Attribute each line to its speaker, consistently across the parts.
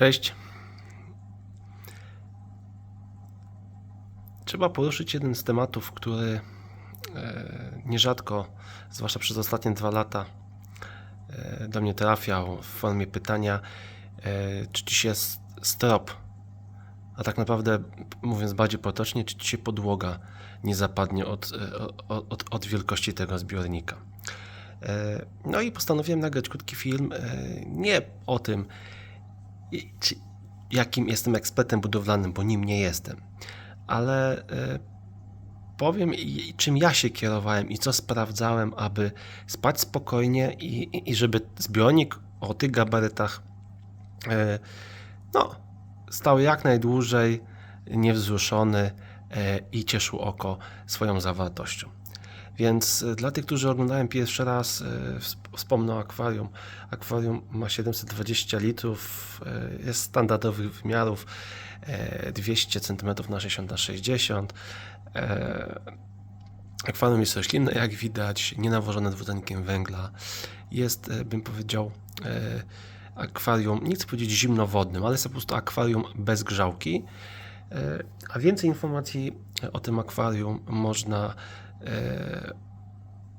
Speaker 1: Cześć. Trzeba poruszyć jeden z tematów, który e, nierzadko, zwłaszcza przez ostatnie dwa lata, e, do mnie trafiał w formie pytania, e, czy ci się strop, a tak naprawdę, mówiąc bardziej potocznie, czy ci się podłoga nie zapadnie od, od, od wielkości tego zbiornika. No i postanowiłem nagrać krótki film nie o tym, jakim jestem ekspertem budowlanym, bo nim nie jestem, ale e, powiem, czym ja się kierowałem i co sprawdzałem, aby spać spokojnie i, i- i żeby zbiornik o tych gabarytach e, no, stał jak najdłużej niewzruszony e, i cieszył oko swoją zawartością. Więc e, dla tych, którzy oglądają pierwszy raz, e, wsp- wspomnę o akwarium. Akwarium ma 720 litrów, e, jest standardowych wymiarów, e, 200 cm na 60 na 60 E, Akwarium jest roślinne, jak widać, nie nawożone dwutlenkiem węgla. Jest, bym powiedział, akwarium, nie chcę powiedzieć zimnowodnym, ale jest po prostu akwarium bez grzałki. A więcej informacji o tym akwarium można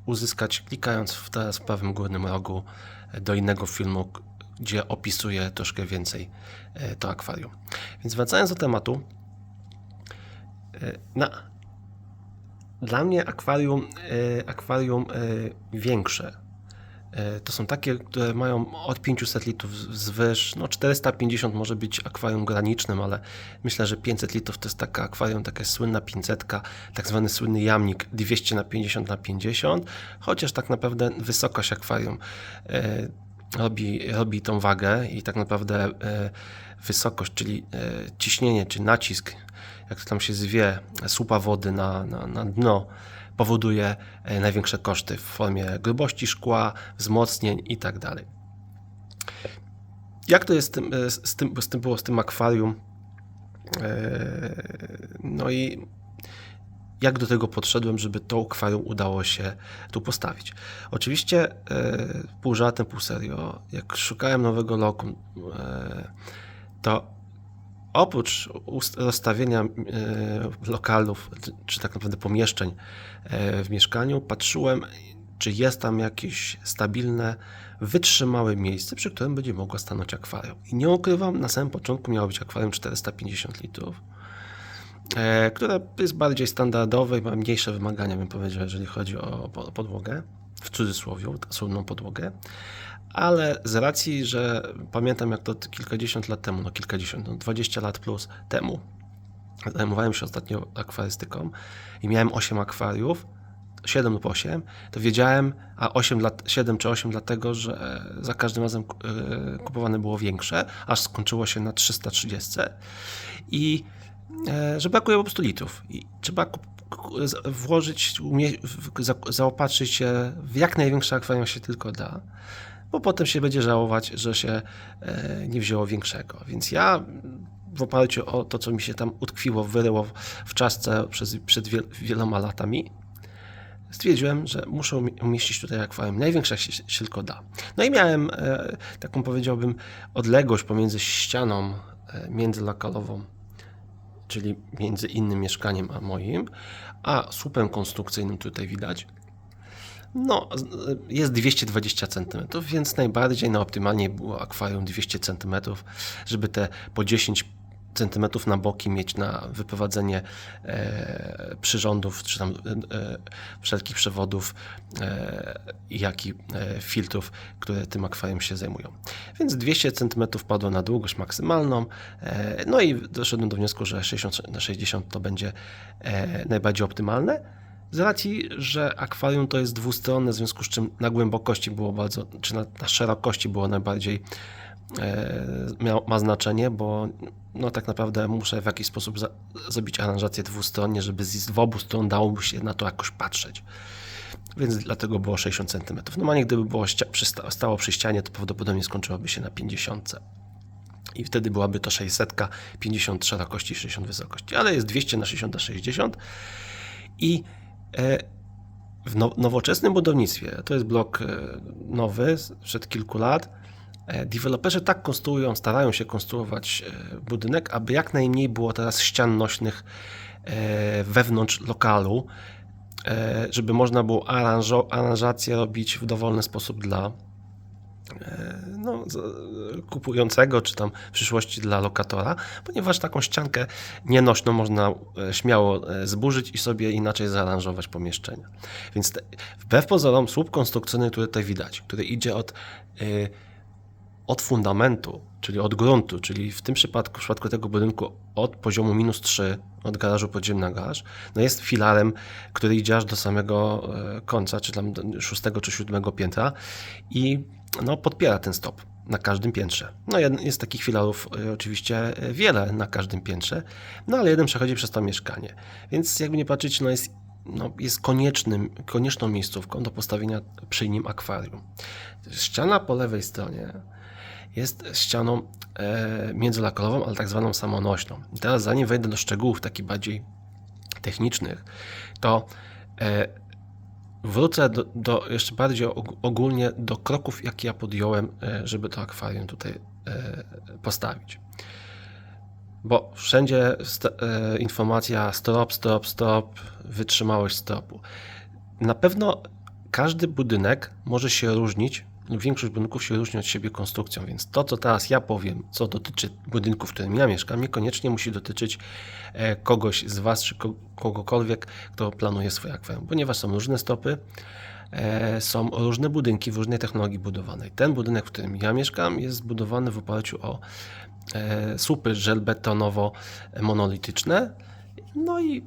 Speaker 1: uzyskać klikając w teraz prawym górnym rogu e, do innego filmu, gdzie opisuję troszkę więcej e, to akwarium. Więc wracając do tematu, e, na, dla mnie akwarium, e, akwarium e, większe e, to są takie, które mają od 500 litrów zwyż. No 450 może być akwarium granicznym, ale myślę, że 500 litrów to jest taka akwarium, taka słynna 500, tak zwany słynny jamnik 200 na 50 na 50, chociaż tak naprawdę wysokość akwarium e, robi, robi tą wagę i tak naprawdę e, wysokość, czyli e, ciśnienie, czy nacisk, jak to tam się zwie, słupa wody na, na, na dno, powoduje e, największe koszty w formie grubości szkła, wzmocnień i tak. Jak to jest z tym, e, z tym, z tym było z tym akwarium? E, No i jak do tego podszedłem, żeby to akwarium udało się tu postawić. Oczywiście pół żartem, pół serio, jak szukałem nowego lokum, to oprócz rozstawienia e, lokalów, czy- tak naprawdę pomieszczeń e, w mieszkaniu, patrzyłem, czy jest tam jakieś stabilne, wytrzymałe miejsce, przy którym będzie mogła stanąć akwarium. I nie ukrywam, na samym początku miało być akwarium 450 litrów, e, które jest bardziej standardowe i ma mniejsze wymagania, bym powiedział, jeżeli chodzi o po- podłogę, w cudzysłowie, słynną podłogę. Ale z racji, że pamiętam jak to kilkadziesiąt lat temu, no kilkadziesiąt, no 20 lat plus temu, zajmowałem się ostatnio akwarystyką i miałem 8 akwariów, 7 lub 8, to wiedziałem, a 8 lat, 7 czy 8 dlatego, że e, za każdym razem e, kupowane było większe, aż skończyło się na 330 i e, że brakuje po prostu litrów. I trzeba włożyć, zaopatrzyć się w jak największe akwarium się tylko da, bo potem się będzie żałować, że się e, nie wzięło większego. Więc ja w oparciu o to, co mi się tam utkwiło, wyryło w- czaszce przez, przed wiel, wieloma latami, stwierdziłem, że muszę umie- umieścić tutaj akwarium największe, jak się, się tylko da. No i miałem e, taką, powiedziałbym, odległość pomiędzy ścianą e, międzylokalową, czyli między innym mieszkaniem a moim, a słupem konstrukcyjnym tutaj widać. No, z- jest 220 cm, więc najbardziej na optymalnie było akwarium 200 cm, żeby te po 10 cm na boki mieć na wyprowadzenie e, przyrządów, czy tam e, wszelkich przewodów, e, jak i e, filtrów, które tym akwarium się zajmują. Więc 200 cm padło na długość maksymalną, e, no i doszedłem do wniosku, że 60 na 60 to będzie e, najbardziej optymalne. Z racji, że akwarium to jest dwustronne, w związku z czym na głębokości było bardzo, czy na, na szerokości było najbardziej e, ma znaczenie, bo no tak naprawdę muszę w jakiś sposób za, zrobić aranżację dwustronnie, żeby z, z obu stron dałoby się na to jakoś patrzeć. Więc dlatego było 60 cm. Normalnie gdyby było ścia- przysta- stało przy ścianie, to prawdopodobnie skończyłoby się na 50 i wtedy byłaby to 600, 50 szerokości, 60 wysokości, ale jest 200 na 60 na 60 i w now- nowoczesnym budownictwie, to jest blok e, nowy, sprzed kilku lat, E, Deweloperzy tak konstruują, starają się konstruować e, budynek, aby jak najmniej było teraz ścian nośnych e, wewnątrz lokalu, e, żeby można było aranżację robić w dowolny sposób dla e, no, z- kupującego, czy tam w przyszłości dla lokatora, ponieważ taką ściankę nienośną można e, śmiało e, zburzyć i sobie inaczej zaaranżować pomieszczenia. Więc te, wbrew pozorom słup konstrukcyjny, który tutaj widać, który idzie od, e, od fundamentu, czyli od gruntu, czyli w tym przypadku, w przypadku tego budynku od poziomu minus 3, od garażu podziemny na garaż, no jest filarem, który idzie aż do samego e, końca, czy tam szóstego czy siódmego piętra i no, podpiera ten stop na każdym piętrze. No jest takich filarów e, oczywiście e, wiele na każdym piętrze, no ale jeden przechodzi przez to mieszkanie. Więc jakby nie patrzeć, no jest, no jest koniecznym, konieczną miejscówką do postawienia przy nim akwarium. Ściana po lewej stronie jest ścianą e, międzylakorową, ale tak zwaną samonośną. I teraz zanim wejdę do szczegółów takich bardziej technicznych, to e, wrócę do, do jeszcze bardziej og- ogólnie do kroków, jakie ja podjąłem, e, żeby to akwarium tutaj e, postawić. Bo wszędzie st- e, informacja stop, stop, stop, wytrzymałość stopu. Na pewno każdy budynek może się różnić, większość budynków się różni od siebie konstrukcją, więc to, co teraz ja powiem, co dotyczy budynku, w którym ja mieszkam, niekoniecznie musi dotyczyć e, kogoś z Was, czy ko- kogokolwiek, kto planuje swoje akwarium, ponieważ są różne stopy, e, są różne budynki w różnej technologii budowanej. Ten budynek, w którym ja mieszkam, jest zbudowany w oparciu o e, słupy żelbetonowo-monolityczne, no i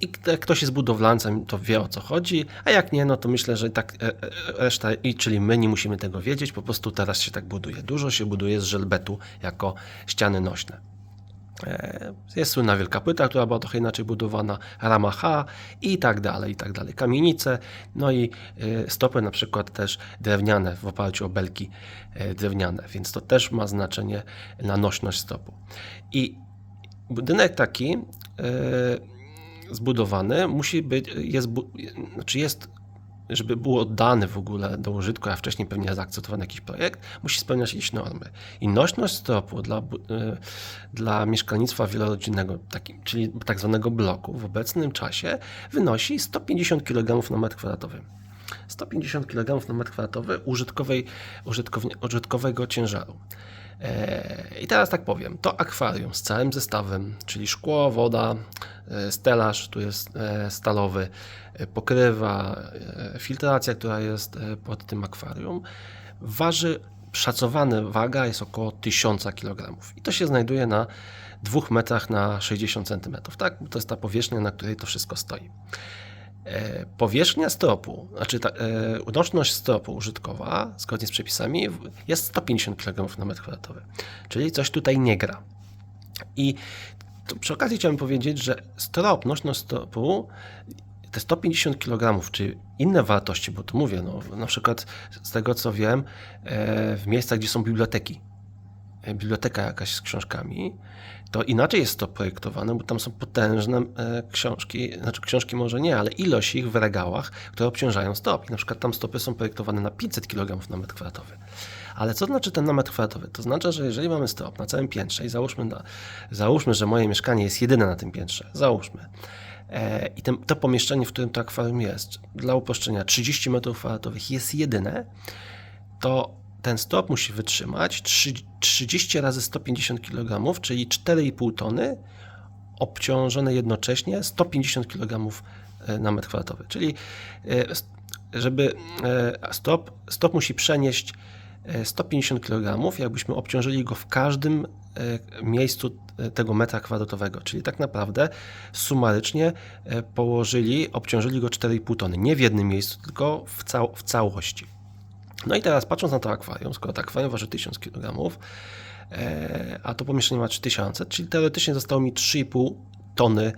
Speaker 1: i jak ktoś jest budowlańcem, to wie o co chodzi, a jak nie, no to myślę, że tak e, e, reszta, i czyli my nie musimy tego wiedzieć, po prostu teraz się tak buduje. Dużo się buduje z żelbetu jako ściany nośne. E, Jest słynna wielka płyta, która była trochę inaczej budowana, rama H i tak dalej, i tak dalej. Kamienice, no i stopy na przykład też drewniane w oparciu o belki drewniane, więc to też ma znaczenie na nośność stopu. I budynek taki e, zbudowany musi być, jest, znaczy jest, żeby był oddany w ogóle do użytku, a wcześniej pewnie zaakceptowany jakiś projekt, musi spełniać jakieś normy. I nośność stopu dla, y, dla mieszkalnictwa wielorodzinnego, taki, czyli tak zwanego bloku, w obecnym czasie wynosi 150 kg na metr kwadratowy. 150 kg na metr kwadratowy użytkowej, użytkowego ciężaru. E, I teraz tak powiem, to akwarium z całym zestawem, czyli szkło, woda, e, stelaż, tu jest e, stalowy, pokrywa, filtracja, która jest pod tym akwarium, waży, szacowana waga jest około 1000 kg. I to się znajduje na 2 metrach na 60 cm. Tak? To jest ta powierzchnia, na której to wszystko stoi. E, Powierzchnia stopu, znaczy ta, e, unośność stopu użytkowa, zgodnie z przepisami, jest 150 kg na metr kwadratowy. Czyli coś tutaj nie gra. I przy okazji chciałem powiedzieć, że strop, nośność stopu, te 150 kg, czy inne wartości, bo tu mówię, no, na przykład z tego co wiem, e, w miejscach, gdzie są biblioteki, e, biblioteka jakaś z książkami, to inaczej jest to projektowane, bo tam są potężne e, książki, znaczy książki może nie, ale ilość ich w regałach, które obciążają stop. I na przykład tam stopy są projektowane na 500 kg na metr kwadratowy. Ale co znaczy ten na metr kwadratowy? To znaczy, że jeżeli mamy stop na całym piętrze i załóżmy, na, załóżmy że moje mieszkanie jest jedyne na tym piętrze, załóżmy, e, i ten, to pomieszczenie, w którym to akwarium jest, dla uproszczenia 30 metrów kwadratowych jest jedyne, to ten stop musi wytrzymać trzy- 30 razy 150 kg, czyli 4,5 tony, obciążone jednocześnie 150 kg na metr kwadratowy. Czyli e, żeby e, stop, stop musi przenieść e, 150 kg, jakbyśmy obciążyli go w każdym e, miejscu e, tego metra kwadratowego. Czyli tak naprawdę sumarycznie e, położyli, obciążyli go 4,5 tony. Nie w jednym miejscu, tylko w, cał, w całości. No i teraz patrząc na to akwarium, skoro to akwarium waży 1000 kg, e, a to pomieszczenie ma 3000, czyli teoretycznie zostało mi 3,5 tony,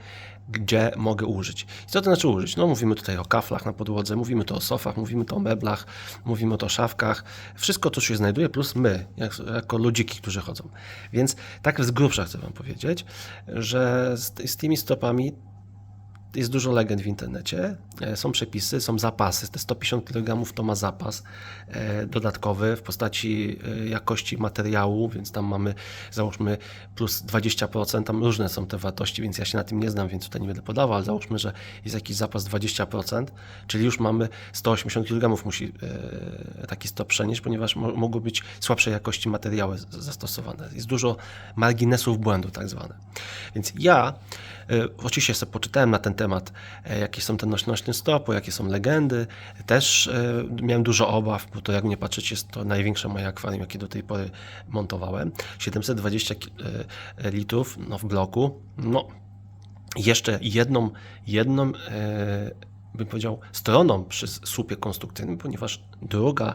Speaker 1: gdzie mogę użyć. I co to znaczy użyć? No mówimy tutaj o kaflach na podłodze, mówimy to o sofach, mówimy to o meblach, mówimy to o szafkach, wszystko to się znajduje, plus my, jak, jako ludziki, którzy chodzą. Więc tak z grubsza chcę Wam powiedzieć, że z tymi stopami jest dużo legend w internecie, e, są przepisy, są zapasy. Te 150 kg to ma zapas e, dodatkowy w postaci e, jakości materiału, więc tam mamy załóżmy plus 20%, tam różne są te wartości, więc ja się na tym nie znam, więc tutaj nie będę podawał, ale załóżmy, że jest jakiś zapas 20%, czyli już mamy 180 kg musi taki stop przenieść, ponieważ mogą być słabszej jakości materiały zastosowane. Jest dużo marginesów błędu tak zwane. Więc ja oczywiście sobie poczytałem na ten temat, e, jakie są te nośności stopu, jakie są legendy. Też e, miałem dużo obaw, bo to jak nie patrzeć, jest to największe moje akwarium, jakie do tej pory montowałem. 720 e, litrów no, w bloku. No, jeszcze jedną, jedną bym powiedział, stroną przy słupie konstrukcyjnym, ponieważ druga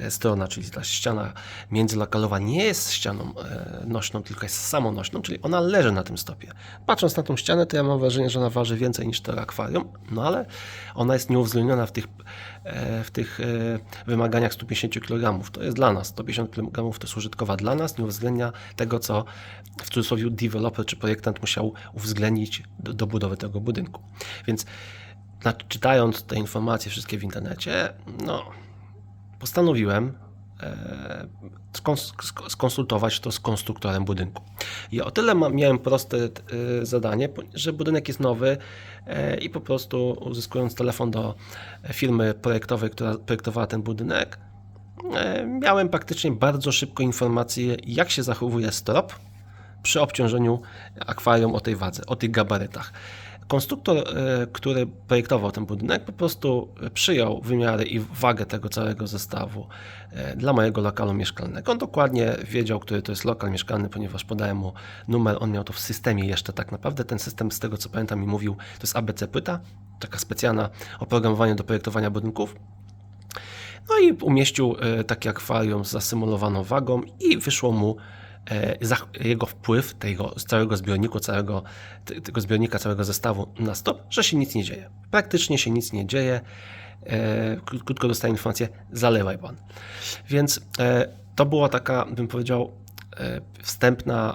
Speaker 1: e, strona, czyli ta ściana międzylokalowa nie jest ścianą e, nośną, tylko jest samonośną, czyli ona leży na tym stopie. Patrząc na tą ścianę, to ja mam wrażenie, że ona waży więcej niż to akwarium, no ale ona jest nieuwzględniona w tych, e, w tych wymaganiach 150 kg. To jest dla nas. 150 kg to jest użytkowa dla nas, nie uwzględnia tego, co w cudzysłowie deweloper czy projektant musiał uwzględnić do, do budowy tego budynku. Więc czytając te informacje wszystkie w internecie, no, postanowiłem e, skonsultować to z konstruktorem budynku. I o tyle miałem proste e, zadanie, że budynek jest nowy e, i po prostu uzyskując telefon do firmy projektowej, która projektowała ten budynek, miałem praktycznie bardzo szybko informację, jak się zachowuje strop przy obciążeniu akwarium o tej wadze, o tych gabarytach. Konstruktor, e, który projektował ten budynek, po prostu przyjął wymiary i wagę tego całego zestawu e, dla mojego lokalu mieszkalnego. On dokładnie wiedział, który to jest lokal mieszkalny, ponieważ podałem mu numer, on miał to w systemie jeszcze tak naprawdę. Ten system, z tego co pamiętam, mi mówił, to jest ABC Pyta, taka specjalna oprogramowanie do projektowania budynków. No i umieścił e, takie akwarium z zasymulowaną wagą i wyszło mu jego wpływ tego całego zbiorniku, całego, tego zbiornika, całego zestawu na stop, że się nic nie dzieje. Praktycznie się nic nie dzieje. E, krótko dostaje informację, zalewaj pan. Więc e, to była taka, bym powiedział, wstępna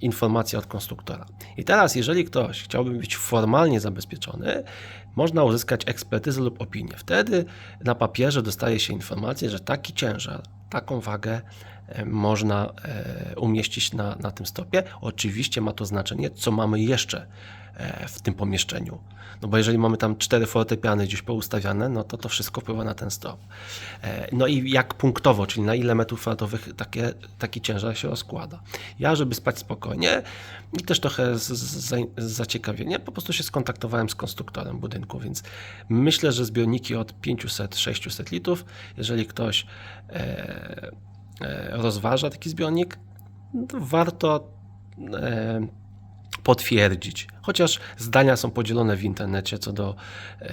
Speaker 1: informacja od konstruktora. I teraz, jeżeli ktoś chciałby być formalnie zabezpieczony, można uzyskać ekspertyzę lub opinię. Wtedy na papierze dostaje się informację, że taki ciężar, taką wagę E, można e, umieścić na, na tym stopie. Oczywiście ma to znaczenie, co mamy jeszcze w tym pomieszczeniu. No bo jeżeli mamy tam cztery fortepiany gdzieś poustawiane, no to to wszystko wpływa na ten stop. No i jak punktowo, czyli na ile metrów kwadratowych taki ciężar się rozkłada. Ja, żeby spać spokojnie i też trochę z, z, z zaciekawienia, po prostu się skontaktowałem z konstruktorem budynku, więc myślę, że zbiorniki od 500-600 litrów, jeżeli ktoś e, E, rozważa taki zbiornik, warto e, potwierdzić. Chociaż zdania są podzielone w internecie co do e,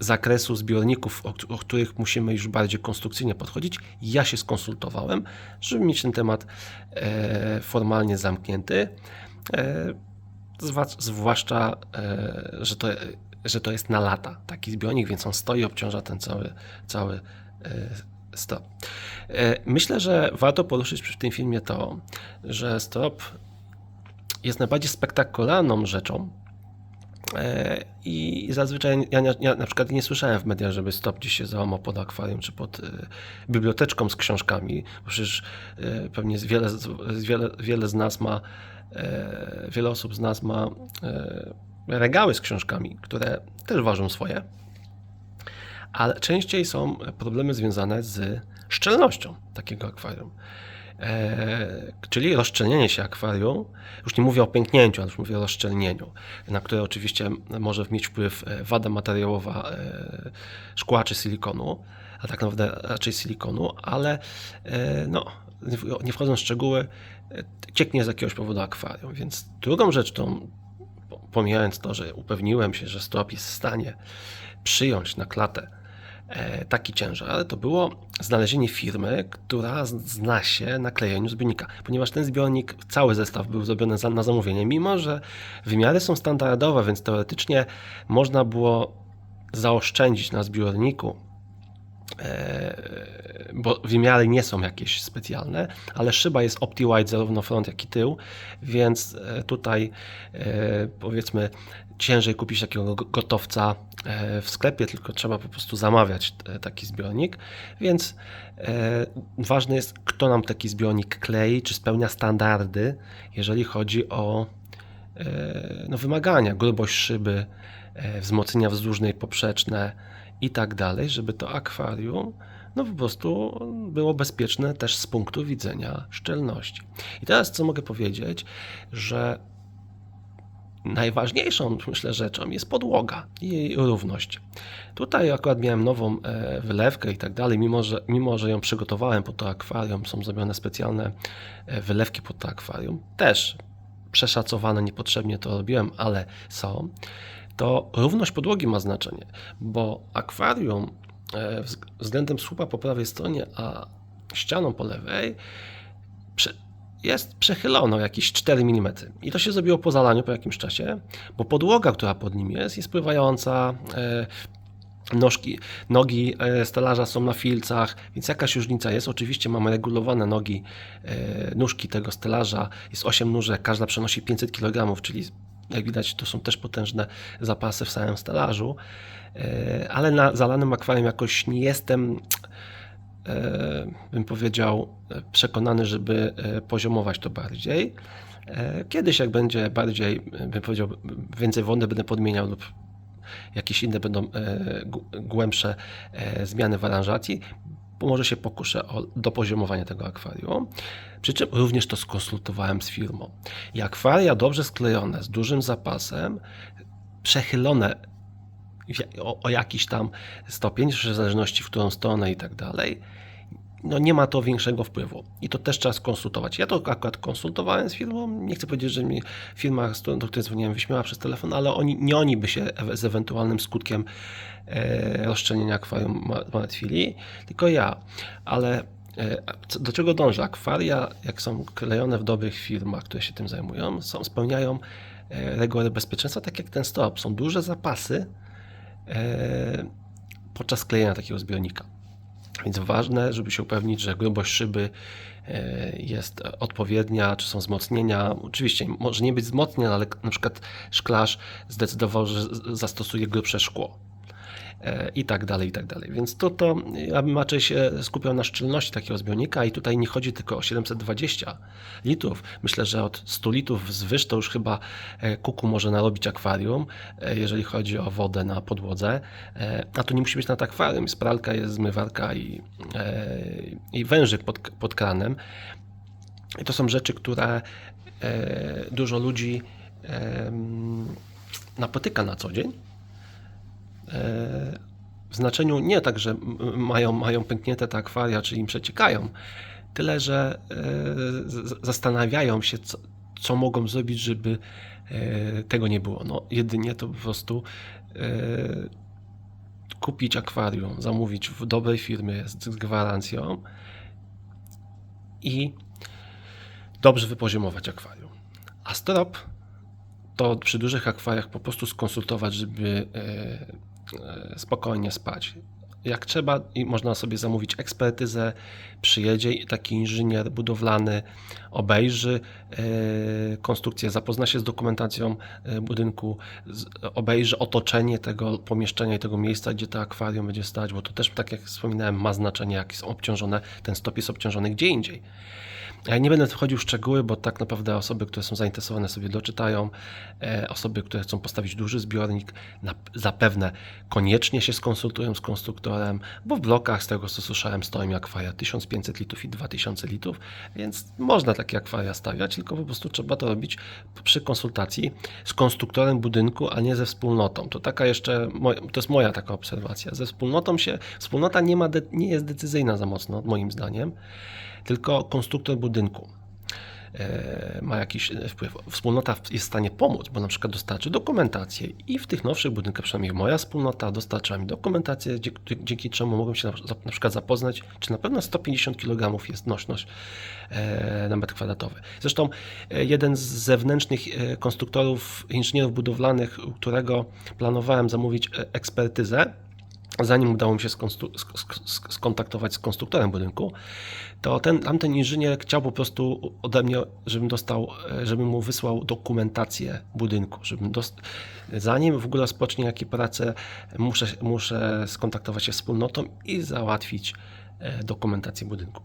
Speaker 1: zakresu zbiorników, o, których musimy już bardziej konstrukcyjnie podchodzić. Ja się skonsultowałem, żeby mieć ten temat formalnie zamknięty. zwłaszcza, że to, że to jest na lata taki zbiornik, więc on stoi, obciąża ten cały, cały stop. E, myślę, że warto poruszyć przy tym filmie to, że stop jest najbardziej spektakularną rzeczą. E, I zazwyczaj ja, ja na przykład nie słyszałem w mediach, żeby stop gdzieś się załamał pod akwarium czy pod e, biblioteczką z książkami. Bo przecież pewnie wiele, wiele, wiele z nas ma, wiele osób z nas ma regały z książkami, które też ważą swoje ale częściej są problemy związane z szczelnością takiego akwarium. E, czyli rozszczelnienie się akwarium, już nie mówię o pęknięciu, ale już mówię o rozszczelnieniu, na które oczywiście może mieć wpływ e, wada materiałowa e, szkła czy silikonu, a tak naprawdę raczej silikonu, ale no, nie wchodząc w szczegóły, cieknie z jakiegoś powodu akwarium. Więc drugą rzeczą, pomijając to, że upewniłem się, że strop jest w stanie przyjąć na klatę taki ciężar, ale to było znalezienie firmy, która zna się na klejeniu zbiornika, ponieważ ten zbiornik, cały zestaw był zrobiony na zamówienie, mimo że wymiary są standardowe, więc teoretycznie można było zaoszczędzić na zbiorniku e, bo wymiary nie są jakieś specjalne, ale szyba jest OptiWide zarówno front, jak i tył, więc e, tutaj e, powiedzmy ciężej kupić takiego gotowca w sklepie, tylko trzeba po prostu zamawiać taki zbiornik, więc ważne jest, kto nam taki zbiornik klei, czy spełnia standardy, jeżeli chodzi o no, wymagania, grubość szyby, wzmocnienia wzdłużne i poprzeczne i tak dalej, żeby to akwarium no po prostu było bezpieczne też z punktu widzenia szczelności. I teraz co mogę powiedzieć, że najważniejszą, myślę, rzeczą jest podłoga i jej równość. Tutaj akurat miałem nową e, wylewkę i tak dalej, mimo że, mimo że ją przygotowałem pod to akwarium, są zrobione specjalne e, wylewki pod to akwarium, też przeszacowane niepotrzebnie to robiłem, ale są, to równość podłogi ma znaczenie, bo akwarium e, względem słupa po prawej stronie, a ścianą po lewej jest przechylona o jakieś 4 mm. I to się zrobiło po zalaniu po jakimś czasie, bo podłoga, która pod nim jest, jest pływająca. E, Nożki, nogi e, stelaża są na filcach, więc jakaś różnica jest. Oczywiście mamy regulowane nogi, nóżki tego stelaża. Jest 8 nóżek, każda przenosi 500 kg, czyli jak widać, to są też potężne zapasy w samym stelażu, e, ale na zalanym akwarium jakoś nie jestem, e, bym powiedział, przekonany, żeby e, poziomować to bardziej. Kiedyś, jak będzie bardziej, bym powiedział, więcej wody będę podmieniał lub jakieś inne będą głębsze zmiany w aranżacji, może się pokuszę o dopoziomowanie tego akwarium. Przy czym również to skonsultowałem z firmą. I akwaria dobrze sklejone, z dużym zapasem, przechylone o, o jakiś tam stopień, w zależności w którą stronę i tak dalej, no nie ma to większego wpływu. I to też trzeba skonsultować. Ja to akurat konsultowałem z firmą. Nie chcę powiedzieć, że mi firma, do której dzwoniłem, wyśmiała przez telefon, ale oni, nie oni by się z ewentualnym skutkiem e, rozszczelnienia akwarium martwili, tylko ja. Ale e, do czego dążę? Akwaria, jak są klejone w dobrych firmach, które się tym zajmują, są, spełniają e, reguły bezpieczeństwa, tak jak ten stop. Są duże zapasy podczas klejenia takiego zbiornika. Więc ważne, żeby się upewnić, że grubość szyby e, jest odpowiednia, czy są wzmocnienia. Oczywiście może nie być wzmocnienia, ale na przykład szklarz zdecydował, że zastosuje grubsze szkło. E, i tak dalej, i tak dalej. Więc to, to ja bym raczej się skupiał na szczelności takiego zbiornika i tutaj nie chodzi tylko o 720 litrów. Myślę, że od 100 litrów zwyż to już chyba e, kuku może narobić akwarium, e, jeżeli chodzi o wodę na podłodze. A to nie musi być na akwarium. Jest pralka, jest zmywarka i, i wężyk pod, pod kranem. I to są rzeczy, które dużo ludzi napotyka na co dzień w znaczeniu nie tak, że mają, mają pęknięte te akwaria, czy im przeciekają, tyle, że e, zastanawiają się, co, co mogą zrobić, żeby e, tego nie było. No, jedynie to po prostu e, kupić akwarium, zamówić w dobrej firmie z gwarancją i dobrze wypoziomować akwarium. A strop to przy dużych akwariach po prostu skonsultować, żeby E, spokojnie spać. Jak trzeba, i można sobie zamówić ekspertyzę, przyjedzie taki inżynier budowlany, obejrzy e, konstrukcję, zapozna się z dokumentacją e, budynku, obejrzy otoczenie tego pomieszczenia i tego miejsca, gdzie to akwarium będzie stać, bo to też, tak jak wspominałem, ma znaczenie, jak jest obciążone, ten stop jest obciążony gdzie indziej. Ja nie będę wchodził w szczegóły, bo tak naprawdę osoby, które są zainteresowane sobie doczytają. E, osoby, które chcą postawić duży zbiornik, zapewne koniecznie się skonsultują z konstruktorem, bo w blokach, z tego co słyszałem, stoją akwaria 1500 litrów i 2000 litrów, więc można takie akwaria stawiać, tylko po prostu trzeba to robić przy konsultacji z konstruktorem budynku, a nie ze wspólnotą. To taka jeszcze, to jest moja taka obserwacja. Ze wspólnotą się, wspólnota nie, ma, nie jest decyzyjna za mocno, moim zdaniem tylko konstruktor budynku ma jakiś wpływ. Wspólnota jest w stanie pomóc, bo na przykład dostarczy dokumentację i w tych nowszych budynkach, przynajmniej moja wspólnota dostarcza mi dokumentację, dzięki czemu mogą się na przykład zapoznać, czy na pewno 150 kg jest nośność e, na metr kwadratowy. Zresztą e, jeden z zewnętrznych konstruktorów, inżynierów budowlanych, którego planowałem zamówić ekspertyzę, zanim udało mi się skontaktować z konstruktorem budynku, to ten, tamten inżynier chciał po prostu ode mnie, żebym dostał, e, żebym mu wysłał dokumentację budynku, żebym dost... zanim w ogóle rozpocznie jakie prace, muszę, muszę skontaktować się z wspólnotą i załatwić e, dokumentację budynku.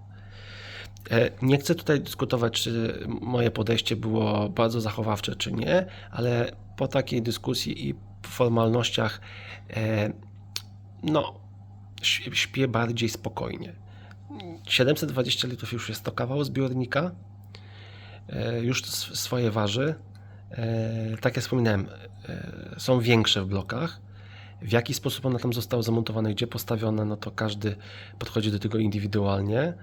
Speaker 1: E, Nie chcę tutaj dyskutować, czy moje podejście było bardzo zachowawcze, czy nie, ale po takiej dyskusji i formalnościach, no, śpię bardziej spokojnie. 720 litrów już jest to kawał zbiornika, e, już sw- swoje waży. E, Tak jak wspominałem, e, są większe w blokach. W jaki sposób one tam zostały zamontowane, gdzie postawione, no to każdy podchodzi do tego indywidualnie.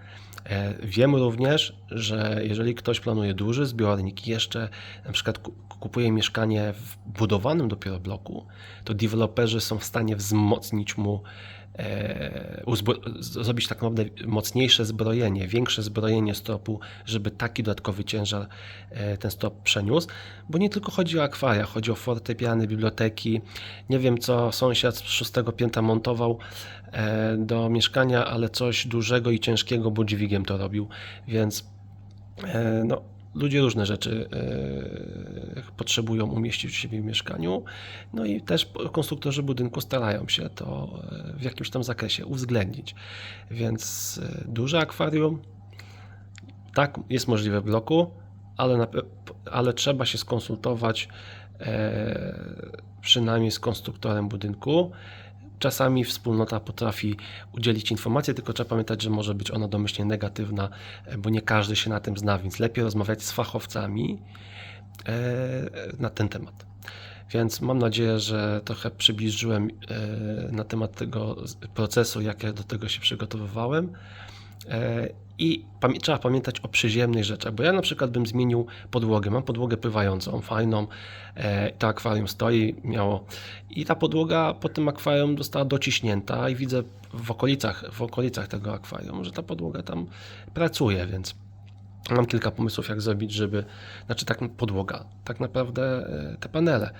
Speaker 1: E, Wiem również, że jeżeli ktoś planuje duży zbiornik i jeszcze na przykład ku- kupuje mieszkanie w budowanym dopiero bloku, to deweloperzy są w stanie wzmocnić mu, zrobić tak naprawdę mocniejsze zbrojenie, większe zbrojenie stopu, żeby taki dodatkowy ciężar e, ten stop przeniósł, bo nie tylko chodzi o akwaria, chodzi o fortepiany, biblioteki. Nie wiem, co sąsiad z szóstego piętra montował e, do mieszkania, ale coś dużego i ciężkiego, bo dźwigiem to robił, więc e, no, ludzie różne rzeczy e, potrzebują umieścić u siebie w mieszkaniu, no i też konstruktorzy budynku starają się to e, w jakimś tam zakresie uwzględnić, więc e, duże akwarium tak, jest możliwe w bloku, ale, na, ale trzeba się skonsultować przynajmniej z konstruktorem budynku. Czasami wspólnota potrafi udzielić informacji, tylko trzeba pamiętać, że może być ona domyślnie negatywna, e, bo nie każdy się na tym zna, więc lepiej rozmawiać z fachowcami e, na ten temat. Więc mam nadzieję, że trochę przybliżyłem e, na temat tego procesu, jak ja do tego się przygotowywałem. I pamię- trzeba pamiętać o przyziemnych rzeczach, bo ja na przykład bym zmienił podłogę. Mam podłogę pływającą, fajną. E, to akwarium stoi, miało. I ta podłoga po tym akwarium została dociśnięta i widzę w okolicach, w okolicach tego akwarium, że ta podłoga tam pracuje, więc mam kilka pomysłów, jak zrobić, żeby, znaczy tak podłoga, tak naprawdę e, te panele,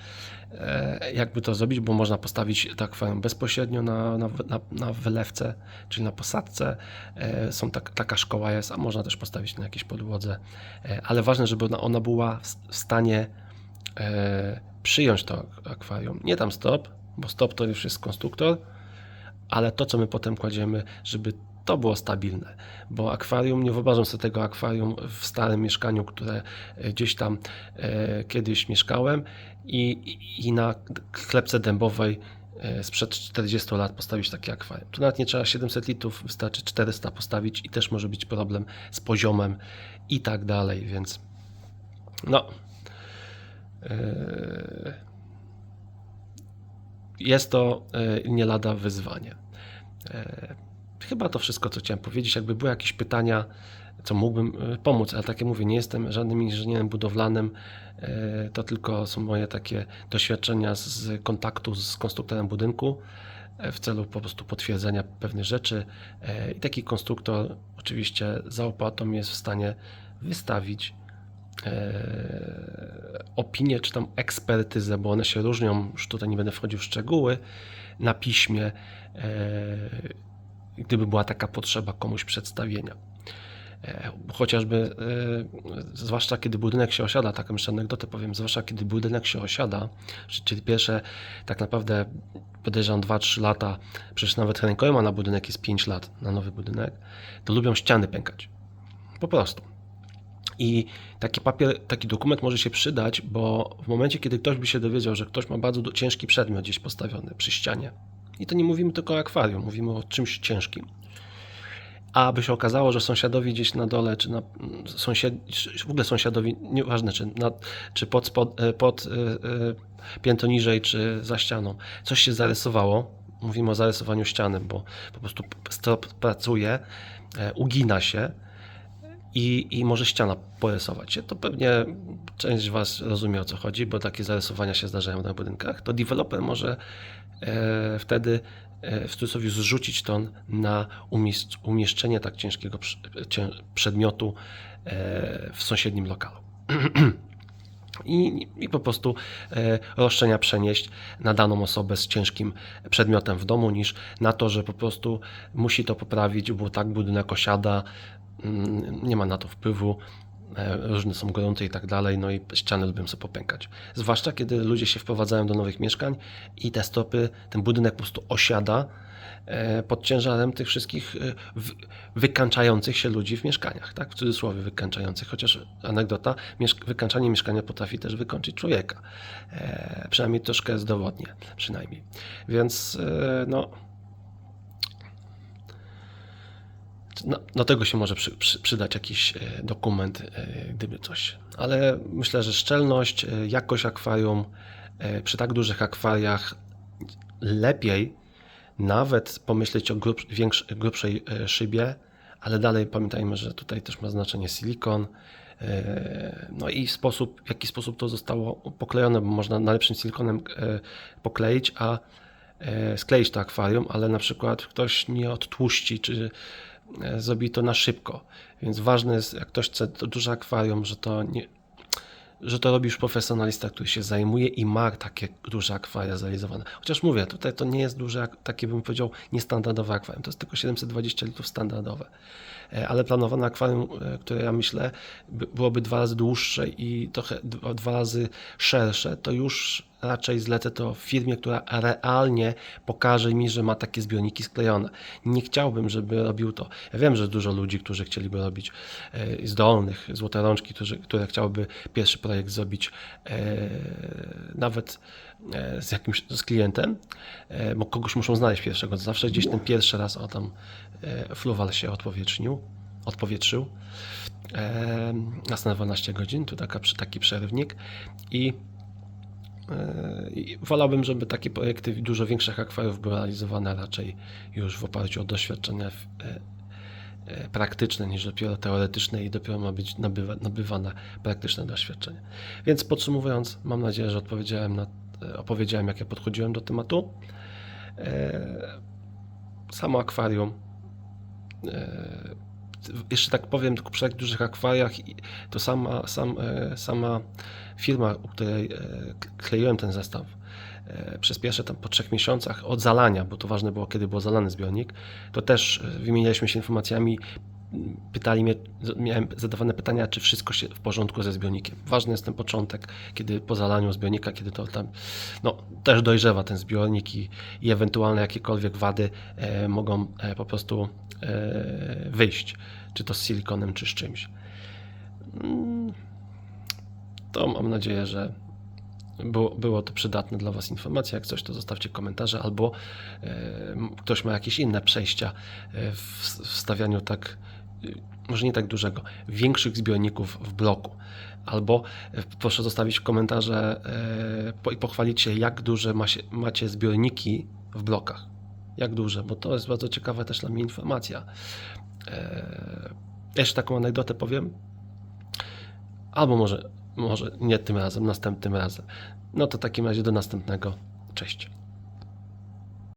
Speaker 1: e, jakby to zrobić, bo można postawić to akwarium bezpośrednio na, na, na, na wylewce, czyli na posadce, e, są tak, taka szkoła jest, a można też postawić na jakiejś podłodze, ale ważne, żeby ona, ona była w, stanie przyjąć to akwarium, nie tam stop, bo stop to już jest konstruktor, ale to, co my potem kładziemy, żeby to było stabilne, bo akwarium, nie wyobrażam sobie tego akwarium w starym mieszkaniu, które e, gdzieś tam e, kiedyś mieszkałem i, i- na klepce dębowej e, sprzed 40 lat postawić takie akwarium. Tu nawet nie trzeba 700 litrów, wystarczy 400 postawić i też może być problem z poziomem i tak dalej, więc no. Jest to nie lada wyzwanie. Chyba to wszystko, co chciałem powiedzieć. Jakby były jakieś pytania, co mógłbym e, pomóc, ale tak jak mówię, nie jestem żadnym inżynierem budowlanym. e, To tylko są moje takie doświadczenia z kontaktu z konstruktorem budynku e, w celu po prostu potwierdzenia pewnych rzeczy. I taki konstruktor oczywiście za opłatą jest w stanie wystawić e, opinię czy tam ekspertyzę, bo one się różnią, już tutaj nie będę wchodził w szczegóły, na piśmie, gdyby była taka potrzeba komuś przedstawienia. E, Chociażby, e, zwłaszcza kiedy budynek się osiada, taką jeszcze anegdotę powiem, zwłaszcza kiedy budynek się osiada, czyli pierwsze tak naprawdę podejrzewam 2-3 lata, przecież nawet rękojma na budynek jest 5 lat, na nowy budynek, to lubią ściany pękać. Po prostu. I taki papier, taki dokument może się przydać, bo w momencie, kiedy ktoś by się dowiedział, że ktoś ma bardzo ciężki przedmiot gdzieś postawiony przy ścianie, i to nie mówimy tylko o akwarium, mówimy o czymś ciężkim. A by się okazało, że sąsiadowi gdzieś na dole, czy na sąsiad, w ogóle sąsiadowi, nieważne czy, na, czy pod, e, pod e, e, piętro niżej, czy za ścianą, coś się zarysowało. Mówimy o zarysowaniu ściany, bo po prostu strop pracuje, ugina się i, i może ściana porysować się. To pewnie część z Was rozumie o co chodzi, bo takie zarysowania się zdarzają na budynkach. To deweloper może wtedy e, w cudzysłowie zrzucić to na umiesz- umieszczenie tak ciężkiego przedmiotu e, w sąsiednim lokalu. i, i po prostu e, roszczenia przenieść na daną osobę z ciężkim przedmiotem w domu, niż na to, że po prostu musi to poprawić, bo tak budynek osiada, mm, nie ma na to wpływu, e, różne są grunty i tak dalej, no i ściany lubią sobie popękać. Zwłaszcza kiedy ludzie się wprowadzają do nowych mieszkań i te stopy, ten budynek po prostu osiada e, pod ciężarem tych wszystkich e, wykańczających się ludzi w mieszkaniach, tak? W cudzysłowie wykańczających, chociaż anegdota, mieszk- wykańczanie mieszkania potrafi też wykończyć człowieka. E, przynajmniej troszkę zdrowotnie, przynajmniej. Więc e, no, no, do tego się może przy, przy, przydać jakiś e, dokument, e, gdyby coś. Ale myślę, że szczelność, e, jakość akwarium przy tak dużych akwariach lepiej nawet pomyśleć o grub, grubszej szybie, ale dalej pamiętajmy, że tutaj też ma znaczenie silikon. No i sposób, w jaki sposób to zostało poklejone, bo można najlepszym silikonem pokleić, a skleić to akwarium, ale na przykład ktoś nie odtłuści, czy zrobi to na szybko. Więc ważne jest, jak ktoś chce duże akwarium, że to nie, że to robi już profesjonalista, który się zajmuje i ma takie duże akwaria zrealizowane. Chociaż mówię, tutaj to nie jest duże, ak- takie bym powiedział, niestandardowe akwarium. To jest tylko 720 litrów standardowe. E, Ale planowane akwarium, e, które ja myślę, by- byłoby dwa razy dłuższe i trochę dwa razy szersze, to już raczej zlecę to firmie, która realnie pokaże mi, że ma takie zbiorniki sklejone. Nie chciałbym, żeby robił to. Ja wiem, że dużo ludzi, którzy chcieliby robić e, zdolnych, złote rączki, którzy, które chciałyby pierwszy projekt zrobić e, nawet e, z jakimś z klientem, bo kogoś muszą znaleźć pierwszego. Zawsze gdzieś ten pierwszy raz o tam fluwal się odpowietrznił, odpowietrzył. E, raz na 12 godzin, tu taka, taki E, I wolałbym, żeby takie projekty dużo większych akwariów były realizowane raczej już w oparciu o doświadczenia e, e, praktyczne niż dopiero teoretyczne i dopiero ma być nabywa, nabywane praktyczne doświadczenie. Więc podsumowując, mam nadzieję, że odpowiedziałem na, e, opowiedziałem, jak ja podchodziłem do tematu. E, Samo akwarium. Jeszcze tak powiem, tylko przy tak dużych akwariach to sama, sam, e, sama firma, u której e, kleiłem ten zestaw, e, przez pierwsze tam po trzech miesiącach od zalania, bo to ważne było, kiedy był zalany zbiornik, to też wymienialiśmy się informacjami, pytali mnie, miałem zadawane pytania, czy wszystko się w porządku ze zbiornikiem. Ważny jest ten początek, kiedy po zalaniu zbiornika, kiedy to tam, no też dojrzewa ten zbiornik i, i ewentualne jakiekolwiek wady e, mogą e, po prostu e, wyjść, czy to z silikonem, czy z czymś. Mm, To mam nadzieję, że było, było to przydatne dla Was informacja. Jak coś, to zostawcie komentarze, albo e, ktoś ma jakieś inne przejścia e, w, w stawianiu tak, może nie tak dużego, większych zbiorników w bloku. Albo e, proszę zostawić komentarze e, i pochwalić się, jak duże macie zbiorniki w blokach. Jak duże, bo to jest bardzo ciekawa też dla mnie informacja. E, jeszcze taką anegdotę powiem. Albo może, może nie tym razem, następnym razem. No to w takim razie do następnego. Cześć.